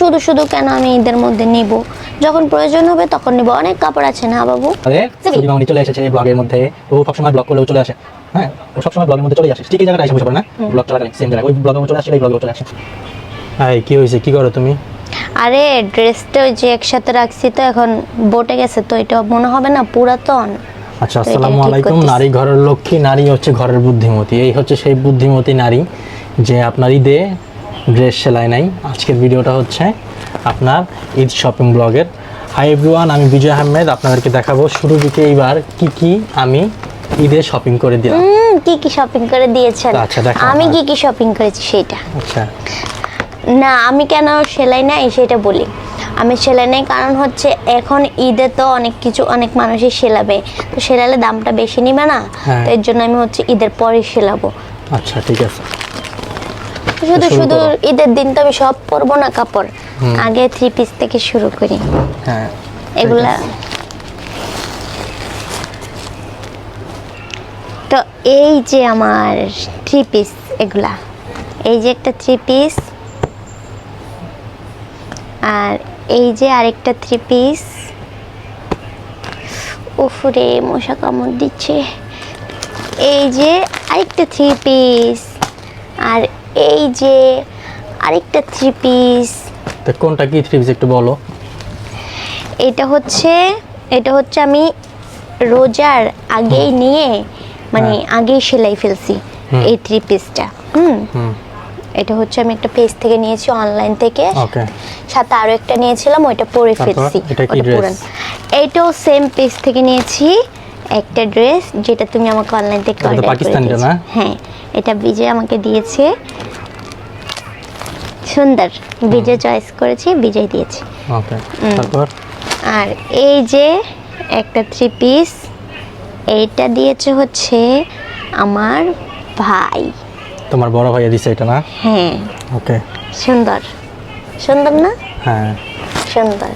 শুধু শুধু কেন আমি ঈদের মধ্যে নিব? যখন প্রয়োজন হবে তখন নিব। অনেক কাপড় আছে না বাবু? আরে চলে এসেছে ব্লগের মধ্যে। ও সবসময় ব্লগ করলেও চলে আসে। হ্যাঁ ও সবসময় ব্লগের মধ্যে চলে আসে। ঠিক এই জায়গাটা এসে বসে পড়ে না? ব্লগ চলাকালীন সেম জায়গায়। ওই ব্লগে চলে আসে এই ব্লগে চলে আসে। হাই কি হয়েছে? কি করো তুমি? আরে ড্রেসটা ওই যে একসাথে রাখছি তো এখন বটে গেছে তো এটা মনে হবে না পুরাতন। আচ্ছা আসসালামু আলাইকুম। নারী ঘরের লক্ষ্মী নারী হচ্ছে ঘরের বুদ্ধিমতী। এই হচ্ছে সেই বুদ্ধিমতী নারী যে আপনার ঈদে ড্রেস সেলাই নাই। আজকের ভিডিওটা হচ্ছে আপনার ঈদ শপিং ব্লগের। হাই এভরিওয়ান আমি বিজয় আহমেদ আপনাদেরকে দেখাবো শুরু দিকে এইবার কি কি আমি ঈদে শপিং করে দিলাম। হুম কি কি শপিং করে দিয়েছেন? আচ্ছা, দেখাও। আমি কি কি শপিং করেছি সেটা আচ্ছা। না আমি কেন সেলাই নাই সেটা বলি। আমি সেলাই নাই কারণ হচ্ছে এখন ঈদে তো অনেক কিছু অনেক মানুষই সেলাবে। তো সেলালে দামটা বেশি নিবে না। হ্যাঁ। তো এর জন্য আমি হচ্ছে ঈদের পরে সেলাবো। আচ্ছা ঠিক আছে। শুধু শুধু ঈদের দিন তো আমি সব পরবো না কাপড়। আগে থ্রি পিস থেকে শুরু করি। হ্যাঁ এগুলা। তো এই যে আমার থ্রি পিস এগুলা। এই যে একটা থ্রি পিস আর এই যে আরেকটা থ্রি পিস উফরে মশা কামড় দিচ্ছে। এই যে আরেকটা থ্রি পিস আর এই যে আরেকটা থ্রি পিস তো কোনটা কি থ্রি পিস একটু বলো। এটা হচ্ছে এটা হচ্ছে আমি রোজার আগেই নিয়ে মানে আগেই সেলাই ফেলছি এই থ্রি পিসটা হুম। এটা হচ্ছে আমি একটা পেজ থেকে নিয়েছি অনলাইন থেকে। ওকে। সাথে আরও একটা নিয়েছিলাম ওইটা পরে ফেলছি। এইটাও সেম পেজ থেকে নিয়েছি একটা ড্রেস যেটা তুমি আমাকে অনলাইন থেকে অর্ডার করে পাকিস্তানিটা না? হ্যাঁ। এটা বিজয় আমাকে দিয়েছে। সুন্দর বিজয় চয়েস করেছি বিজয় দিয়েছে। আর এই যে একটা থ্রি পিস এইটা দিয়েছে হচ্ছে আমার ভাই। তোমার বড় ভাইয়া দিছে এটা না? হ্যাঁ। ওকে সুন্দর। সুন্দর না? হ্যাঁ। সুন্দর।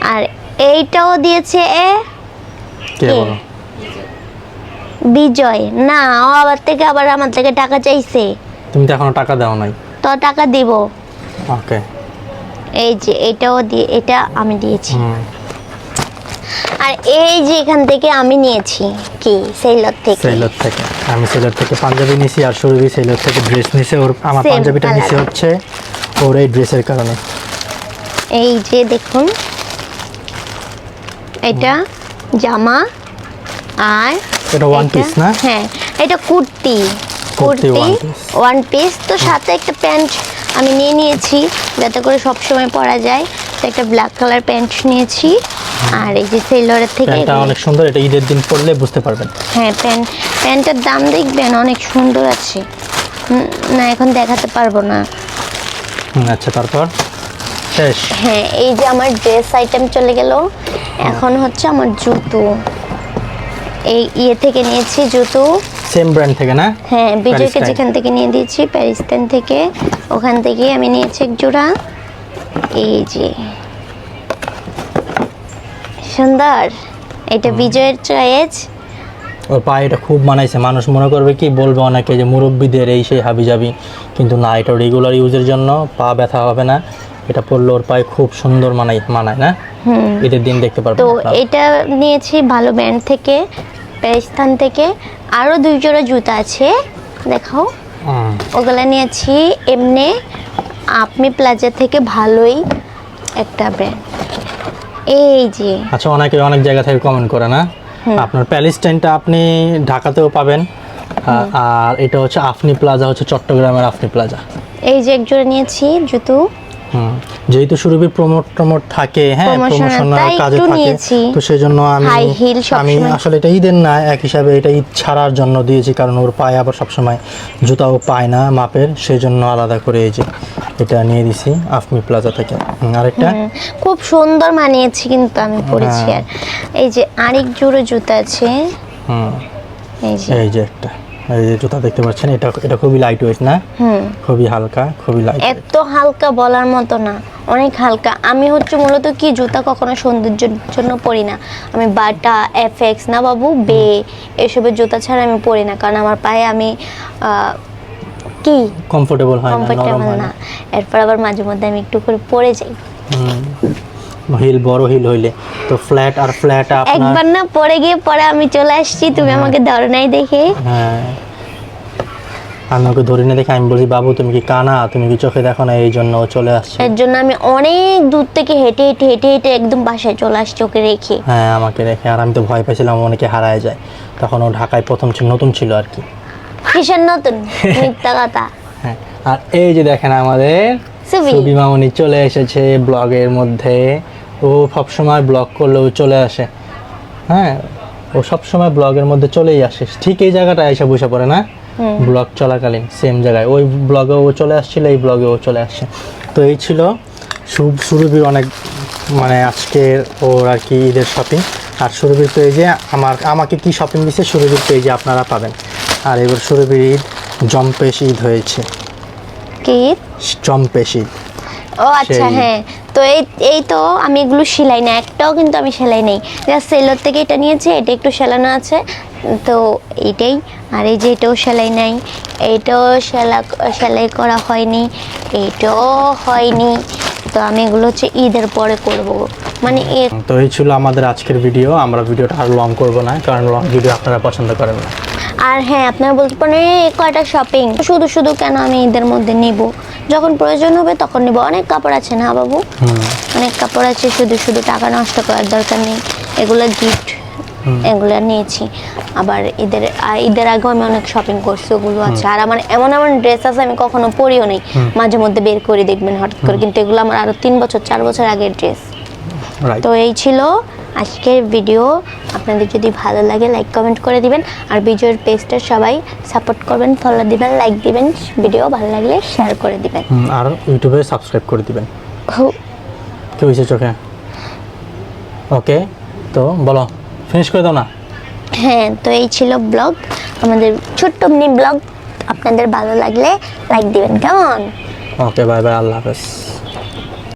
আর এইটাও দিয়েছে এ কে? বলো? বিজয়। না ও আবার থেকে আবার আমার থেকে টাকা চাইছে। তুমি তো এখনও টাকা দাও নাই। তো টাকা দিব। ওকে। এই যে এটাও দিয়ে এটা আমি দিয়েছি। আর এই যে এখান থেকে আমি নিয়েছি কি? সেইলর থেকে। সেলর থেকে। আমি সেলর থেকে পাঞ্জাবি নিছি আর সুরভি সেলর থেকে ড্রেস নিছে। ওর আমার পাঞ্জাবিটা নিছে হচ্ছে ওর এই ড্রেসের কারণে। এই যে দেখুন। এটা জামা। আর এটা এটা- piece না? হ্যাঁ এটা কুর্তি। কুর্তি। ওয়ান পিস তো সাথে একটা প্যান্ট আমি নিয়ে নিয়েছি যাতে করে সব সময় পরা যায়। তো একটা ব্ল্যাক কালার প্যান্ট নিয়েছি। আর এই যে সেলরের থেকে এগুলো- অনেক সুন্দর এটা ঈদের দিন পরলে বুঝতে পারবেন। হ্যাঁ প্যান্ট প্যান্টের দাম দেখবেন অনেক সুন্দর আছে। না এখন দেখাতে পারব না। আচ্ছা তারপর? শেষ। হ্যাঁ এই যে আমার ড্রেস আইটেম চলে গেল। এখন হচ্ছে আমার জুতো। এই ইয়ে থেকে নিয়েছি জুতো। সেম ব্র্যান্ড থেকে না? হ্যাঁ বিজয়কে। যেখান থেকে নিয়ে দিয়েছি প্যারিস্তান থেকে ওখান থেকে আমি নিয়েছি এক জোড়া। এই যে। সুন্দর। এটা বিজয়ের চয়েস ওর পায়ে এটা খুব মানাইছে। মানুষ মনে করবে কি বলবে অনেকে যে মুরব্বীদের এই সেই হাবি যাবি কিন্তু না এটা রেগুলার ইউজের জন্য পা ব্যথা হবে না। এটা পরলে ওর পায়ে খুব সুন্দর মানাই মানায় না? ঈদের দিন দেখতে পারবেন তো এটা নিয়েছি ভালো ব্র্যান্ড থেকে প্যারিস্তান থেকে। আরও দুই জোড়া জুতা আছে দেখাও। ওগুলো নিয়েছি এমনি আপনি প্লাজা থেকে ভালোই একটা ব্র্যান্ড এই যে। আচ্ছা অনেকে অনেক জায়গা থেকে কমেন্ট করে না? আপনার প্যালেস্টাইনটা আপনি ঢাকাতেও পাবেন আর- এটা হচ্ছে আফনি প্লাজা হচ্ছে চট্টগ্রামের আফনি প্লাজা। এই যে এক জোড়া নিয়েছি জুতো। যেহেতু সুরভি প্রমোট প্রমোট থাকে হ্যাঁ তাই কাজে থাকে তো সেই জন্য আমি আমি আসলে এটা ঈদের না এক হিসাবে এটা ঈদ ছাড়ার জন্য দিয়েছি কারণ ওর পায়ে আবার সবসময় জুতাও পায় না মাপের সেই জন্য আলাদা করে এই যে এটা নিয়ে দিছি আফমি প্লাজা থেকে। আরেকটা? খুব সুন্দর মানিয়েছি কিন্তু আমি পরেছি হ্যাঁ। আর। এই যে আরেক জোড়া জুতা আছে। হুম। এই যে একটা। এই যে জুতা দেখতে পাচ্ছেন এটা এটা খুবই লাইট ওয়েট না খুবই হালকা খুবই লাইট এত হালকা বলার মতো না অনেক হালকা। আমি হচ্ছে মূলত কি জুতা কখনো সৌন্দর্যের জন্য পরি না। আমি বাটা এফএক্স না বাবু বে এসবের জুতা ছাড়া আমি পরি না। কারণ আমার পায়ে আমি কি? কমফোর্টেবল হয় না কমফোর্টেবল না। এরপর আবার মাঝে মধ্যে আমি একটু করে পরে যাই। হিল বড় হিল হইলে। তো ফ্ল্যাট আর ফ্ল্যাট আপনার একবার না পড়ে গিয়ে পরে আমি চলে আসছি তুমি আমাকে ধরো নাই দেখে। হ্যাঁ। আমি ওকে ধরে নিয়ে দেখে আমি বলছি বাবু তুমি কি কানা? তুমি কি চোখে দেখো না? এই জন্য ও চলে আসছে। এর জন্য আমি অনেক দূর থেকে হেঁটে হেঁটে হেঁটে হেঁটে একদম বাসায় চলে আসছি ওকে রেখে। হ্যাঁ আমাকে রেখে। আর আমি তো ভয় পেয়েছিলাম অনেকে হারায় যায়। তখন ও ঢাকায় প্রথম ছিল নতুন ছিল আর কি। কিসের নতুন? মিথ্যা কথা। হ্যাঁ। আর এই যে দেখেন আমাদের। সুবি মামনি চলে এসেছে ব্লগের মধ্যে। ও সবসময় ব্লগ করলেও চলে আসে। হ্যাঁ ও সবসময় ব্লগের মধ্যে চলেই আসে। ঠিক এই জায়গাটায় এসে বসে পড়ে না? ব্লগ চলাকালীন সেম জায়গায়। ওই ব্লগে ও চলে আসছিল এই ব্লগে ও চলে আসছে তো এই ছিল সুরভির অনেক মানে আজকের ওর আর কি ঈদের শপিং আর সুরভির পেজে আমার আমাকে কি শপিং দিচ্ছে সুরভির পেজে আপনারা পাবেন। আর এবার সুরভির ঈদ জম্পেশ ঈদ হয়েছে। কি জম্পেশ ঈদ। ও আচ্ছা হ্যাঁ। তো এই এই তো আমি এগুলো সেলাই না একটাও কিন্তু আমি সেলাই নেই। জাস্ট সেলোর থেকে এটা নিয়েছি এটা একটু সেলানো আছে। তো এইটাই আর এই যে এটাও সেলাই নাই এইটাও সেলা সেলাই করা হয়নি এইটাও হয়নি। তো আমি এগুলো হচ্ছে ঈদের পরে করব। মানে তো এই ছিল আমাদের আজকের ভিডিও আমরা ভিডিওটা আর লং করব না কারণ লং ভিডিও আপনারা পছন্দ করেন না। আর হ্যাঁ আপনারা বলতে পারেন "এই কয়টা শপিং শুধু শুধু কেন আমি ঈদের মধ্যে নিব? যখন প্রয়োজন হবে তখন নিব। অনেক কাপড় আছে না বাবু? অনেক কাপড় আছে শুধু শুধু টাকা নষ্ট করার দরকার নেই। এগুলো গিফট এগুলো নিয়েছি। আবার ঈদের ঈদের আগেও আমি অনেক শপিং করছি ওগুলো আছে। আর আমার এমন এমন ড্রেস আছে আমি কখনো পরিও নেই। মাঝে মধ্যে বের করে দেখবেন হঠাৎ করে। কিন্তু এগুলো আমার আরও তিন বছর চার বছর আগের ড্রেস তো এই ছিল আজকের ভিডিও আপনাদের যদি ভালো লাগে লাইক কমেন্ট করে দিবেন। আর বিজয়ের পেজটা সবাই সাপোর্ট করবেন ফলো দিবেন লাইক দিবেন ভিডিও ভালো লাগলে শেয়ার করে দিবেন। আর ইউটিউবে সাবস্ক্রাইব করে দিবেন। কি হয়েছে চোখে? ওকে তো বলো ফিনিশ করে দাও না? হ্যাঁ তো এই ছিল ব্লগ আমাদের ছোট্ট মিনি ব্লগ আপনাদের ভালো লাগলে লাইক দিবেন কেমন? ওকে বাই বাই আল্লাহ হাফেজ।